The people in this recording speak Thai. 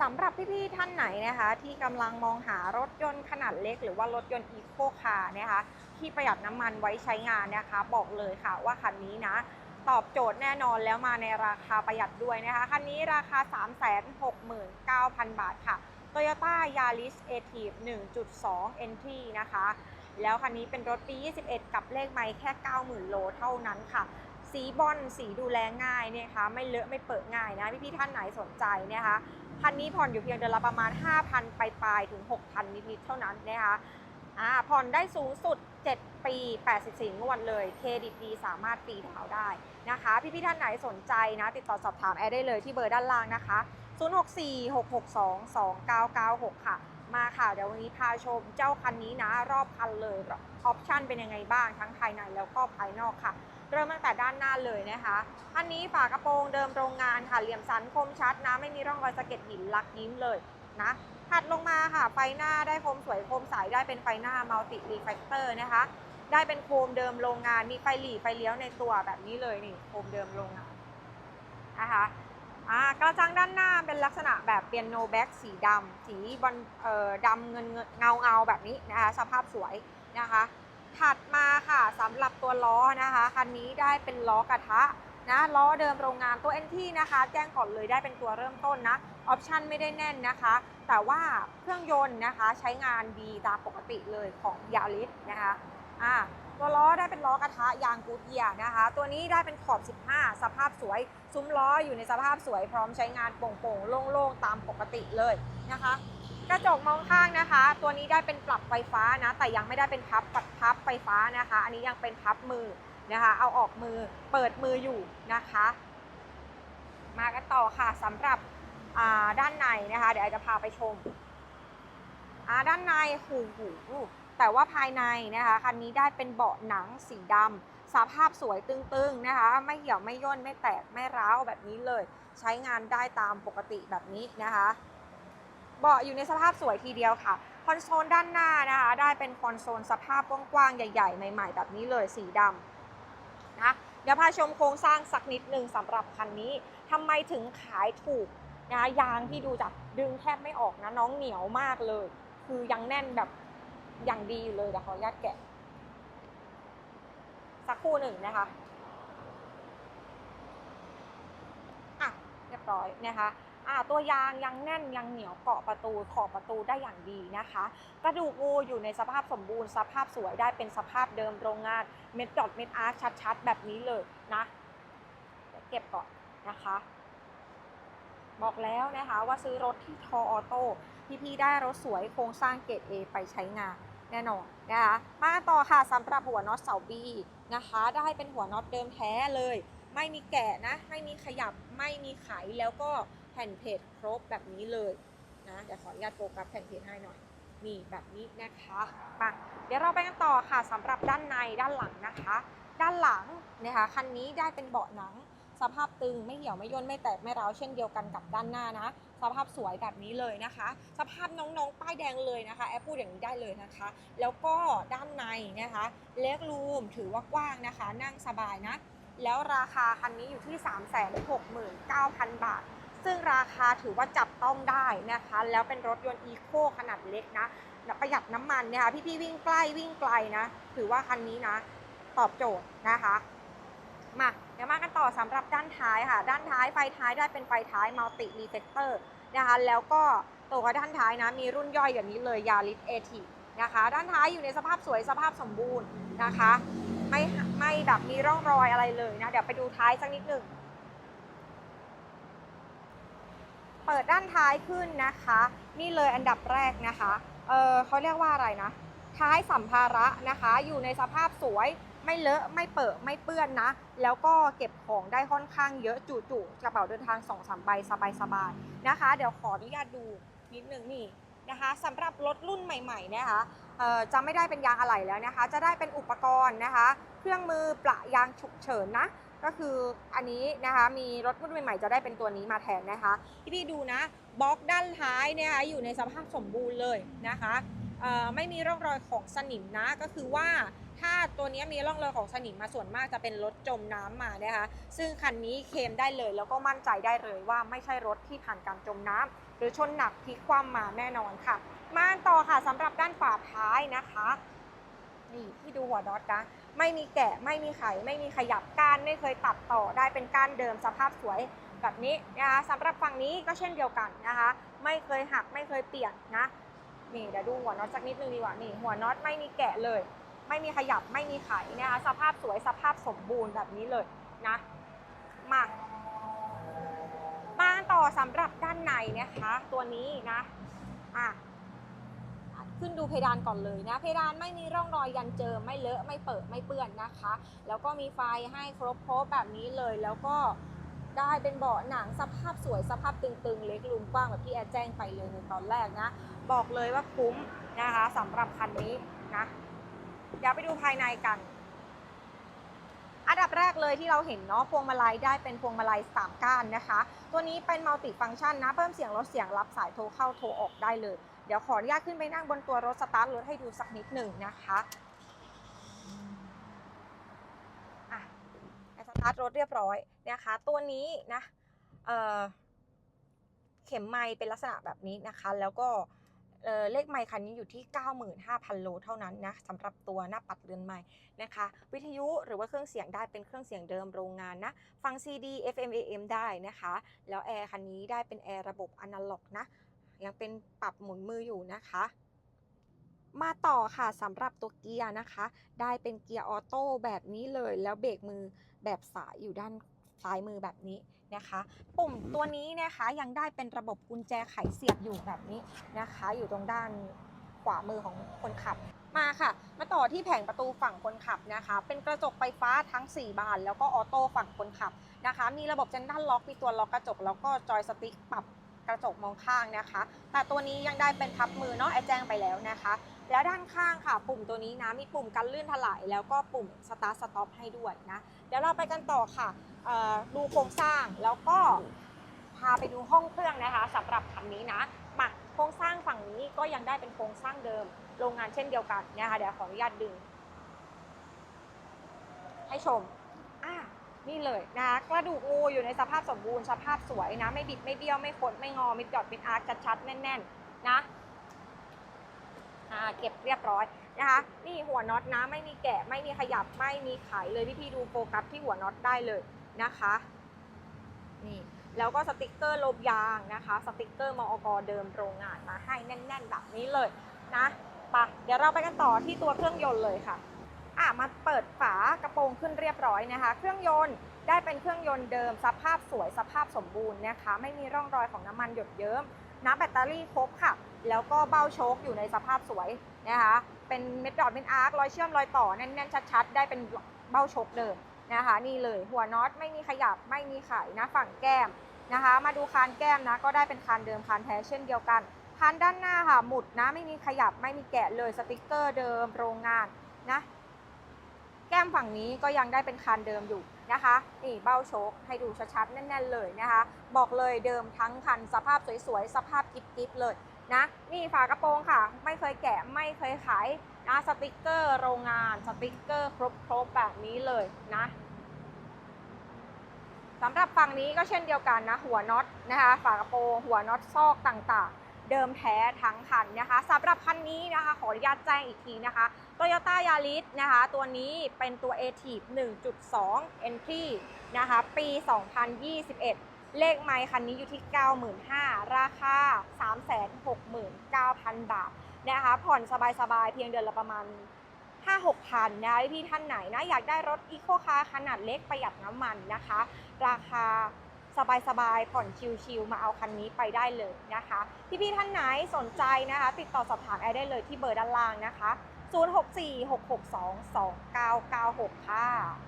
สำหรับพี่ๆท่านไหนนะคะที่กำลังมองหารถยนต์ขนาดเล็ก หรือว่ารถยนต์อีโคคาร์นะคะที่ประหยัดน้ำมันไว้ใช้งานนะคะ บอกเลยค่ะว่าคันนี้นะ ตอบโจทย์แน่นอนแล้วมาในราคาประหยัดด้วยนะคะ คันนี้ราคา 369,000 บาทค่ะ Toyota Yaris a t i v 1.2 Entry นะคะ แล้วคันนี้เป็นรถปี 21 กับเลขไมล์แค่ 90,000 โลเท่านั้นค่ะสีบอลสีดูแลง่ายเนี่ยค่ะไม่เลอะไม่เปิดง่ายนะพี่ๆท่านไหนสนใจนะคะ คันนี้ผ่อนอยู่เพียงเดือนละประมาณ 5,000ปลายๆถึง 6,000 นิดๆเท่านั้นนะคะอ่าผ่อนได้สูงสุด 7 ปี 84 งวดเลย เครดิตดีสามารถฟรีดาวได้นะคะ พี่ๆท่านไหนสนใจนะ ติดต่อสอบถามแอร์ได้เลยที่เบอร์ด้านล่างนะคะ 0646622996 ค่ะ มาค่ะ เดี๋ยววันนี้พาชมเจ้าคันนี้นะ รอบคันเลย ออปชั่นเป็นยังไงบ้างทั้งภายในแล้วก็ภายนอกค่ะ เริ่มตั้งแต่ด้านหน้าเลยนะคะคันนี้ฝากระโปรงเดิมโรงงานค่ะ เหลี่ยมสันคมชัดนะ ไม่มีร่องรอยสะเก็ดหินลักยิ้มเลยนะถัดลงมาค่ะ ไฟหน้าได้โคมสวยโคมใสได้เป็นไฟหน้ามัลติรีเฟกเตอร์นะคะ ได้เป็นโคมเดิมโรงงาน มีไฟหลีไฟเลี้ยวในตัวแบบนี้เลยนี่โคมเดิมโรงงานนะคะกระจังด้านหน้าเป็นลักษณะแบบเปียโนแบ็กสีดำสีบอลดำเงินเงาเงาๆแบบนี้นะคะ สภาพสวยนะคะ ถัดมาค่ะสำหรับตัวล้อนะคะคันนี้ได้เป็นล้อกระทะนะล้อเดิมโรงงานตัว NT นะคะ แจ้งก่อนเลยได้เป็นตัวเริ่มต้นนะออปชันไม่ได้แน่นนะคะ แต่ว่าเครื่องยนต์นะคะใช้งานดีตามปกติเลยของยาริสนะคะอ่าตัวล้อได้เป็นล้อกระทะยางกูดเยียร์นะคะ ตัวนี้ได้เป็นขอบ 15 สภาพสวย ซุ้มล้ออยู่ในสภาพสวยพร้อมใช้งานโปร่งๆ โล่งๆ ตามปกติเลยนะคะ กระจกมองข้างนะคะ ตัวนี้ได้เป็นปรับไฟฟ้านะ แต่ยังไม่ได้เป็นพับปัดพับไฟฟ้านะคะ อันนี้ยังเป็นพับมือนะคะ เอาออกมือเปิดมืออยู่นะคะ มากันต่อค่ะสำหรับด้านในนะคะ เดี๋ยวไอจะพาไปชมด้านในหูหูแต่ว่าภายในนะคะคันนี้ได้เป็นเบาะหนังสีดำสภาพสวยตึงๆนะคะ ไม่เหี่ยวไม่ย่นไม่แตกไม่ร้าวแบบนี้เลย ใช้งานได้ตามปกติแบบนี้นะคะ เบาะอยู่ในสภาพสวยทีเดียวค่ะ คอนโซลด้านหน้านะคะ ได้เป็นคอนโซลสภาพกว้างๆ ใหญ่ ๆ ใหม่ ๆ แบบนี้เลยสีดำนะเดี๋ยวพาชมโครงสร้างสักนิดหนึ่งสำหรับคันนี้ทำไมถึงขายถูกนะยางที่ดูจากดึงแทบไม่ออกนะน้องเหนียวมากเลย คือยังแน่นแบบอย่างดีอยู่เลยเดี๋ยวขออนุญาตแกะ สักครู่หนึ่งนะคะอะเรียบร้อยนะคะ ตัวยางยังแน่นยังเหนียวเกาะประตูขอบประตูได้อย่างดีนะคะ กระดูกงูอยู่ในสภาพสมบูรณ์สภาพสวยได้เป็นสภาพเดิมโรงงานเม็ดดอทเม็ดอาร์ชัดๆ แบบนี้เลยนะเก็บก่อนนะคะ บอกแล้วนะคะว่าซื้อรถที่ทอออโต้พี่ๆได้รถสวยโครงสร้างเกรด A ไปใช้งานแน่นอนนะคะมาต่อค่ะสำหรับหัวน็อตเสาบีนะคะ ได้เป็นหัวน็อตเดิมแท้เลย ไม่มีแกะนะ ไม่มีขยับไม่มีไขแล้วก็ ผ่นเพจครบแบบนี้เลยนะเดี๋ยวขออนุญาตโฟกัสแผ่นเพจให้หน่อยนี่แบบนี้นะคะมาเดี๋ยวเราไปกันต่อค่ะสำหรับด้านในด้านหลังนะคะ ด้านหลังนะคะคันนี้ได้เป็นเบาะหนัง สภาพตึงไม่เหี่ยวไม่ย่นไม่แตกไม่ร้าวเช่นเดียวกันกับด้านหน้านะ สภาพสวยแบบนี้เลยนะคะ สภาพน้องๆ ป้ายแดงเลยนะคะแอปพูดอย่างนี้ได้เลยนะคะ แล้วก็ด้านในนะคะเล็กรูมถือว่ากว้างนะคะ นั่งสบายนะ แล้วราคาคันนี้อยู่ที่ 369,000 บาท ซึ่งราคาถือว่าจับต้องได้นะคะ แล้วเป็นรถยนต์อีโคขนาดเล็กนะประหยัดน้ำมันนะคะพี่ๆวิ่งใกล้วิ่งไกลนะ ถือว่าคันนี้นะ ตอบโจทย์นะคะมาเดี๋ยวมากันต่อสำหรับด้านท้ายค่ะ ด้านท้ายไฟท้ายได้เป็นไฟท้ายมัลติรีเฟกเตอร์นะคะแล้วก็ตัวด้านท้ายนะมีรุ่นย่อยอย่างนี้เลยยาริสเอทีนะคะด้านท้ายอยู่ในสภาพสวยสภาพสมบูรณ์นะคะ ไม่ไม่แบบมีร่องรอยอะไรเลยนะ เดี๋ยวไปดูท้ายสักนิดหนึ่ง เปิดด้านท้ายขึ้นนะคะ นี่เลยอันดับแรกนะคะ เออเขาเรียกว่าอะไรนะ ท้ายสัมภาระนะคะ อยู่ในสภาพสวยไม่เลอะไม่เปิดไม่เปื้อนนะ แล้วก็เก็บของได้ค่อนข้างเยอะจุๆกระเป๋าเดินทาง2อสามใบสบายๆนะคะ เดี๋ยวขออนุญาตดูนิดนึงนี่นะคะสำหรับรถรุ่นใหม่ๆนะคะเอ่อจะไม่ได้เป็นยางอะไหล่แล้วนะคะ จะได้เป็นอุปกรณ์นะคะ เครื่องมือประยางฉุกเฉินนะ ก็คืออันนี้นะคะมีรถรุ่นใหม่ๆจะได้เป็นตัวนี้มาแทนนะคะที่พี่ดูนะบล็อกด้านท้ายเนี่ยนะคะอยู่ในสภาพสมบูรณ์เลยนะคะไม่มีร่องรอยของสนิมนะก็คือว่าถ้าตัวนี้มีร่องรอยของสนิมมาส่วนมากจะเป็นรถจมน้ำมานะคะ ซึ่งคันนี้เคลมได้เลยแล้วก็มั่นใจได้เลยว่าไม่ใช่รถที่ผ่านการจมน้ำหรือชนหนักพลิกคว่ำมาแน่นอนค่ะ มาต่อค่ะสำหรับด้านฝาท้ายนะคะ นี่ที่ดูหัวน็อตนะ ไม่มีแกะไม่มีไข ไม่มีขยับก้านไม่เคยตัดต่อได้เป็นก้านเดิมสภาพสวยแบบนี้นะคะสำหรับฝั่งนี้ก็เช่นเดียวกันนะคะ ไม่เคยหักไม่เคยเปลี่ยนนะนี่เดี๋ยวดูหัวน็อตสักนิดนึงดีกว่านี่หัวน็อตไม่มีแกะเลย ไม่มีขยับไม่มีไขนะคะสภาพสวยสภาพสมบูรณ์แบบนี้เลยนะมามาต่อสำหรับด้านในนะคะ ตัวนี้นะอะ ขึ้นดูเพดานก่อนเลยนะ เพดานไม่มีร่องรอยยันเจิมไม่เลอะไม่เปิดไม่เปื้อนนะคะ แล้วก็มีไฟให้ครบครบแบบนี้เลยแล้วก็ได้เป็นเบาะหนังสภาพสวยสภาพตึงๆ เล็กลุมกว้างแบบที่แอร์แจ้งไปเลยในตอนแรกนะ บอกเลยว่าคุ้มนะคะสำหรับคันนี้นะเดี๋ยวไปดูภายในกัน อันดับแรกเลยที่เราเห็นเนาะพวงมาลัยได้เป็นพวงมาลัย3ก้านนะคะ ตัวนี้เป็นมัลติฟังก์ชันนะ เพิ่มเสียงลดเสียงรับสายโทรเข้าโทรออกได้เลย เดี๋ยวขออนุญาตขึ้นไปนั่งบนตัวรถสตาร์ทรถให้ดูสักนิดหนึ่งนะคะอะสตาร์ทรถเรียบร้อยนะคะ ตัวนี้นะเเข็มไม้เป็นลักษณะแบบนี้นะคะ แล้วก็เเลขไมค์คันนี้อยู่ที่ 95,000 โลเท่านั้นนะสำหรับตัวหน้าปัดเรือนไม้นะคะ วิทยุหรือว่าเครื่องเสียงได้เป็นเครื่องเสียงเดิมโรงงานนะ ฟัง CD FM AM ได้นะคะ แล้วแอร์คันนี้ได้เป็นแอร์ระบบอนาล็อกนะ ยังเป็นปรับหมุนมืออยู่นะคะ มาต่อค่ะสำหรับตัวเกียร์นะคะ ได้เป็นเกียร์ออโต้แบบนี้เลยแล้วเบรกมือแบบสายอยู่ด้านซ้ายมือแบบนี้นะคะ ปุ่มตัวนี้นะคะยังได้เป็นระบบกุญแจไขเสียบอยู่แบบนี้นะคะ อยู่ตรงด้านขวามือของคนขับมาค่ะ มาต่อที่แผงประตูฝั่งคนขับนะคะ เป็นกระจกไฟฟ้าทั้ง 4 บาน แล้วก็ออโต้ฝั่งคนขับนะคะ มีระบบเจนด้านล็อกมีตัวล็อกกระจกแล้วก็จอยสติ๊กปรับ กระจกมองข้างนะคะ แต่ตัวนี้ยังได้เป็นพับมือเนาะไอแจ้งไปแล้วนะคะ แล้วด้านข้างค่ะ ปุ่มตัวนี้นะมีปุ่มกันลื่นถลายแล้วก็ปุ่มสตาร์ทสต็อปให้ด้วยนะเดี๋ยวเราไปกันต่อค่ะดูโครงสร้างแล้วก็พาไปดูห้องเครื่องนะคะสำหรับคันนี้นะมาโครงสร้างฝั่งนี้ก็ยังได้เป็นโครงสร้างเดิมโรงงานเช่นเดียวกันนะคะเดี๋ยวขออนุญาตดึง ให้ชมอะ นี่เลยนะกระดูกงูอยู่ในสภาพสมบูรณ์สภาพสวยนะ ไม่บิดไม่เบี้ยวไม่คดไม่งอไม่หยอดเป็นอาร์คชัดๆแน่นๆนะอ่าเก็บเรียบร้อยนะคะนี่หัวน็อตนะไม่มีแกะไม่มีขยับไม่มีไขเลยพี่พี่ดูโฟกัสที่หัวน็อตได้เลยนะคะนี่แล้วก็สติกเกอร์ลบยางนะคะ สติกเกอร์มอกเดิมโรงงานมาให้แน่น ๆ แบบนี้เลยนะปะเดี๋ยวเราไปกันต่อที่ตัวเครื่องยนต์เลยค่ะ อะมาเปิดฝากระโปรงขึ้นเรียบร้อยนะคะ เครื่องยนต์ได้เป็นเครื่องยนต์เดิมสภาพสวยสภาพสมบูรณ์นะคะ ไม่มีร่องรอยของน้ำมันหยดเยิ้มน้ำแบตเตอรี่ครบค่ะ แล้วก็เบ้าโชคอยู่ในสภาพสวยนะคะ เป็นเม็ดดอทเป็นอาร์ครอยเชื่อมรอยต่อแน่นๆชัดๆ ได้เป็นเบ้าโชคเดิมนะคะ นี่เลยหัวน็อตไม่มีขยับไม่มีไขนะฝั่งแก้มนะคะ มาดูคานแก้มนะก็ได้เป็นคานเดิมคานแท้เช่นเดียวกันคานด้านหน้าค่ะหมุดนะไม่มีขยับไม่มีแกะเลยสติกเกอร์เดิมโรงงานนะ ก้มฝั่งนี้ก็ยังได้เป็นคานเดิมอยู่นะคะนี่เบ้าโชคให้ดูชัดๆแน่นๆเลยนะคะ บอกเลยเดิมทั้งคันสภาพสวยๆ สภาพกิ๊บๆเลยนะนี่ฝากระโปรงค่ะ ไม่เคยแกะไม่เคยขายนะสติกเกอร์โรงงานสติกเกอร์ครบๆแบบนี้เลยนะสำหรับฝั่งนี้ก็เช่นเดียวกันนะ หัวน็อตนะคะ ฝากระโปรงหัวน็อตซอกต่างๆ เดิมแท้ทั้งคันนะคะสำหรับคันนี้นะคะขออนุญาตแจ้งอีกทีนะคะ Toyota Yaris นะคะ ตัวนี้เป็นตัว a t i v 1.2 Entry นะคะ ปี 2021 เลขไมค์คันนี้อยู่ที่ 95,000 ราคา 369,000 บาทนะคะ ผ่อนสบายๆ เพียงเดือนละประมาณ5-6พันนะพี่ท่านไหนนะ อยากได้รถอีโคคาร์ขนาดเล็กประหยัดน้ำมันนะคะ ราคา สบายๆ ผ่อนชิลๆ มาเอาคันนี้ไปได้เลยนะคะ พี่ๆ ท่านไหนสนใจนะคะ ติดต่อสอบถามแอร์ได้เลยที่เบอร์ด้านล่างนะคะ 0646622996 ค่ะ